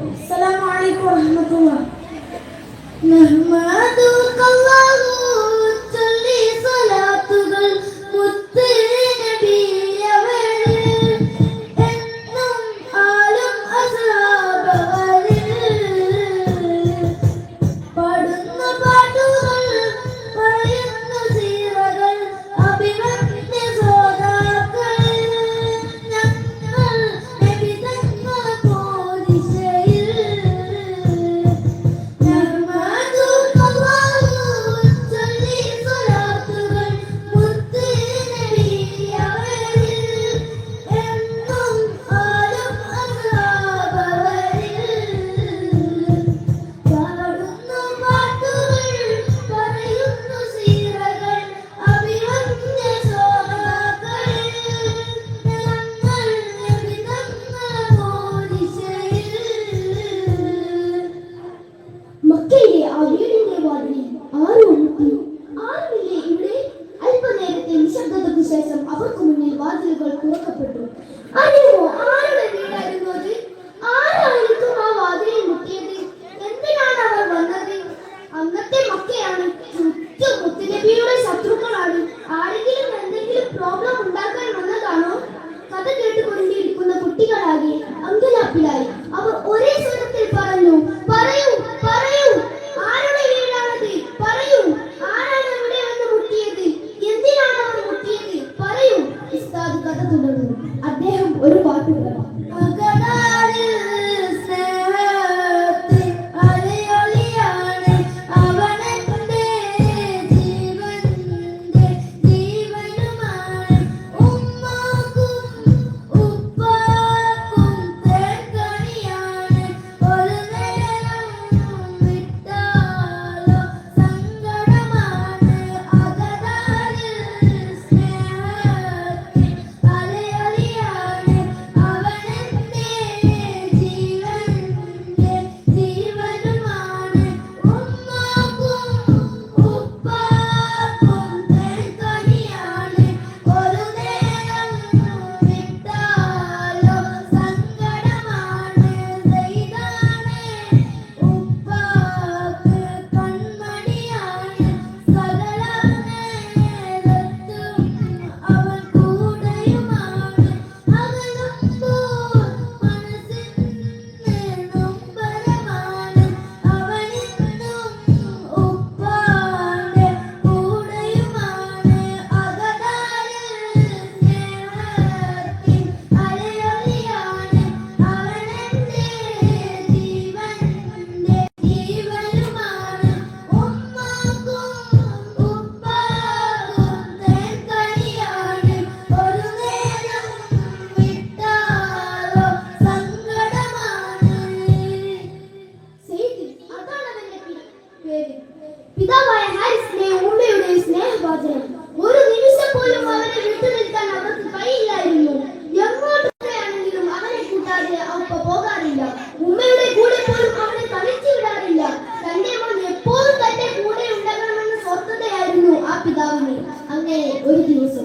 Assalamualaikum warahmatullahi wabarakatuh. Nahmadukallahu തുലർന്നു അദ്ദേഹം ഒരു വാക്ക് പറഞ്ഞു. പിതാവായ ഹാരിസിനെ ഉമ്മയുടെ സ്നേഹപാത്രം. ഒരു നിമിഷം പോലും അവനെ വിട്ടുനിൽക്കാൻ അവർക്ക് കഴിയില്ലായിരുന്നു. എങ്ങോട്ടൊക്കെയാണെങ്കിലും അവനെ കൂട്ടാതെ അവർക്ക് പോകാറില്ല. ഉമ്മയുടെ കൂടെ പോലും അവനെ തളിച്ചു വിടാറില്ല. തന്റെ മോൻ എപ്പോഴും തന്റെ കൂടെ ഉണ്ടാകണമെന്ന സ്വസ്ഥതയായിരുന്നു ആ പിതാവിന്. അങ്ങനെ ഒരു ദിവസം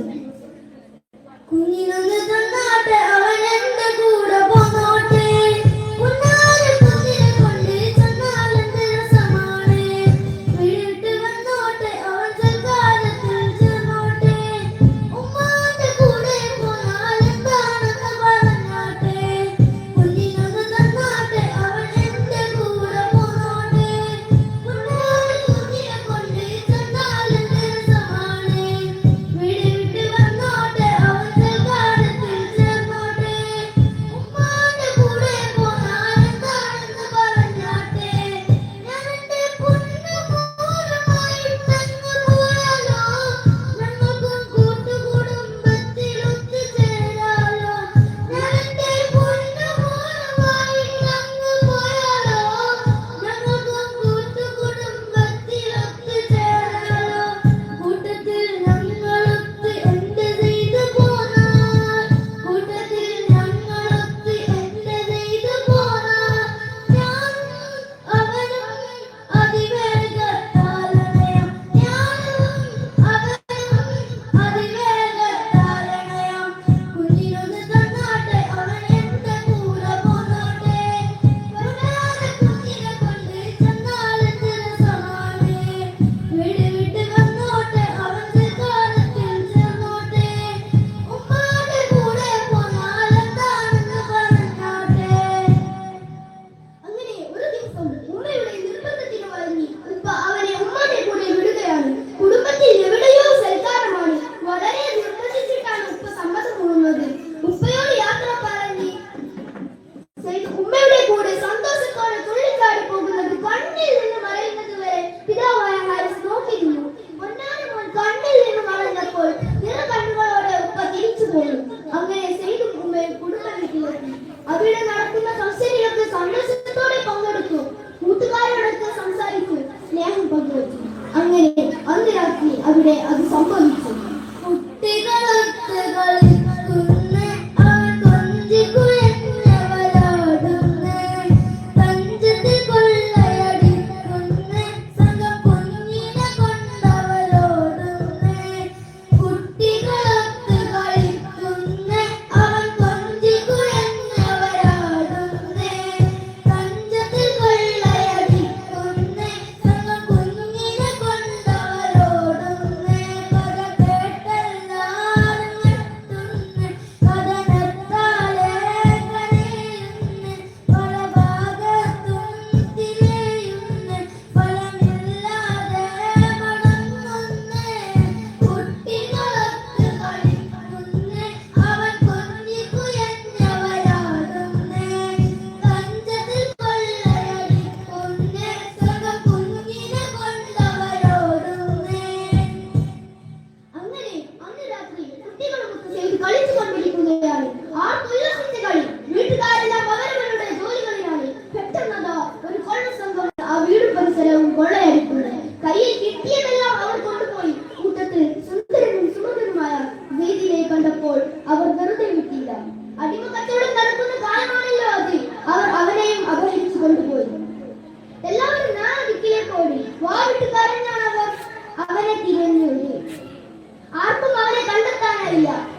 Italia.